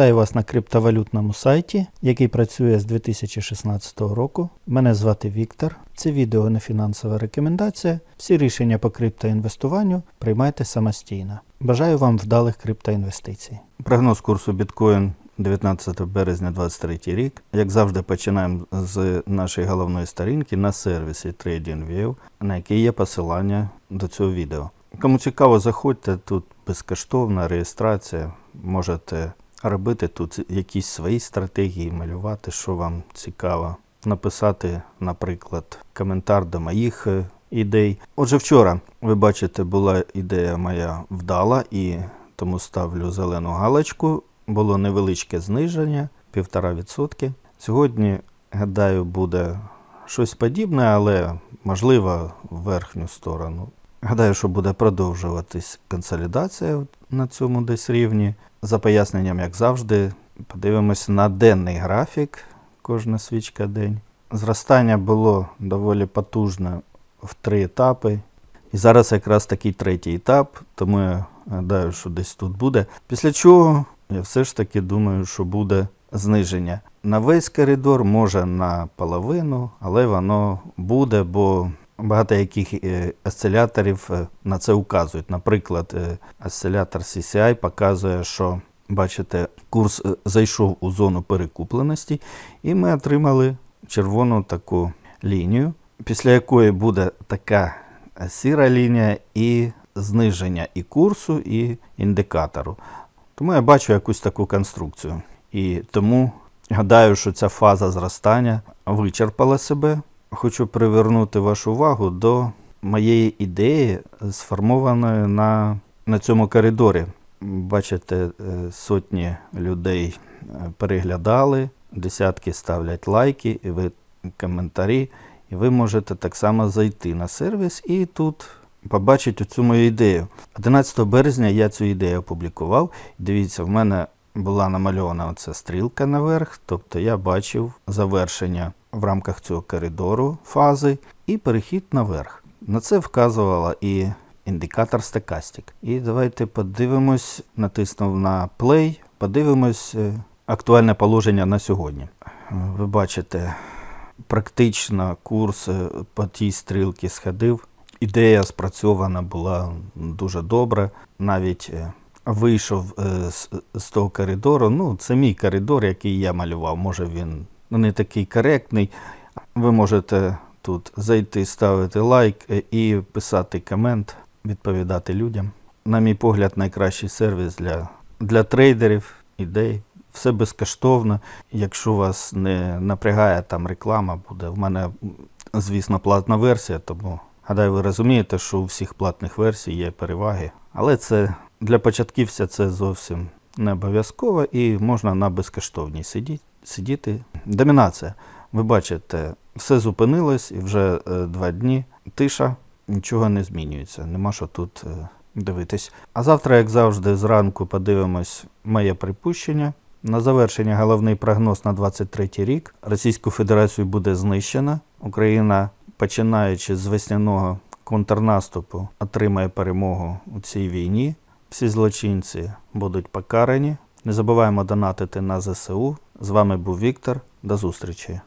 Вітаю вас на криптовалютному сайті, який працює з 2016 року. Мене звати Віктор. Це відео не фінансова рекомендація. Всі рішення по криптоінвестуванню приймайте самостійно. Бажаю вам вдалих криптоінвестицій. Прогноз курсу біткоін 19 березня 2023 рік. Як завжди, починаємо з нашої головної сторінки на сервісі TradingView, на який є посилання до цього відео. Кому цікаво, заходьте тут безкоштовна реєстрація. Можете робити тут якісь свої стратегії, малювати, що вам цікаво, написати, наприклад, коментар до моїх е, ідей. Отже, вчора, ви бачите, була ідея моя вдала, і тому ставлю зелену галочку. Було невеличке зниження, 1,5%. Сьогодні, гадаю, буде щось подібне, але можливо в верхню сторону. Гадаю, що буде продовжуватись консолідація на цьому десь рівні. За поясненням, як завжди, подивимось на денний графік, кожна свічка день. Зростання було доволі потужне в три етапи. І зараз якраз такий третій етап, тому я гадаю, що десь тут буде. Після чого я все ж таки думаю, що буде зниження. На весь коридор, може на половину, але воно буде, бо багато яких е, осциляторів е, на це указують. Наприклад, е, осцилятор CCI показує, що бачите, курс зайшов у зону перекупленості, і ми отримали червону таку лінію, після якої буде така сіра лінія і зниження і курсу, і індикатору. Тому я бачу якусь таку конструкцію. І тому гадаю, що ця фаза зростання вичерпала себе. Хочу привернути вашу увагу до моєї ідеї, сформованої на, на цьому коридорі. Бачите, е, сотні людей е, переглядали, десятки ставлять лайки, і ви коментарі, і ви можете так само зайти на сервіс і тут побачити цю мою ідею. 11 березня я цю ідею опублікував. Дивіться, в мене була намальована оця стрілка наверх, тобто я бачив завершення в рамках цього коридору фази і перехід наверх. На це вказувала і індикатор стекастик. І давайте подивимось, натиснув на play, подивимось е, актуальне положення на сьогодні. Ви бачите, практично курс е, по тій стрілці сходив. Ідея спрацьована була дуже добре. Навіть е, вийшов е, з, з того коридору. Ну, це мій коридор, який я малював. Може він ну, не такий коректний. Ви можете тут зайти, ставити лайк е, і писати комент, відповідати людям. На мій погляд, найкращий сервіс для, для трейдерів, ідей. Все безкоштовно. Якщо вас не напрягає там реклама, буде. В мене, звісно, платна версія, тому гадаю, ви розумієте, що у всіх платних версій є переваги. Але це для початківця це зовсім не обов'язково і можна на безкоштовній сидіти. Домінація. Ви бачите, все зупинилось і вже е, два дні. Тиша, нічого не змінюється. Нема що тут е, дивитись. А завтра, як завжди, зранку подивимось моє припущення. На завершення головний прогноз на 23 рік. Російську Федерацію буде знищена. Україна, починаючи з весняного контрнаступу, отримає перемогу у цій війні. Всі злочинці будуть покарані. Не забуваємо донатити на ЗСУ. З вами був Віктор. До зустрічі.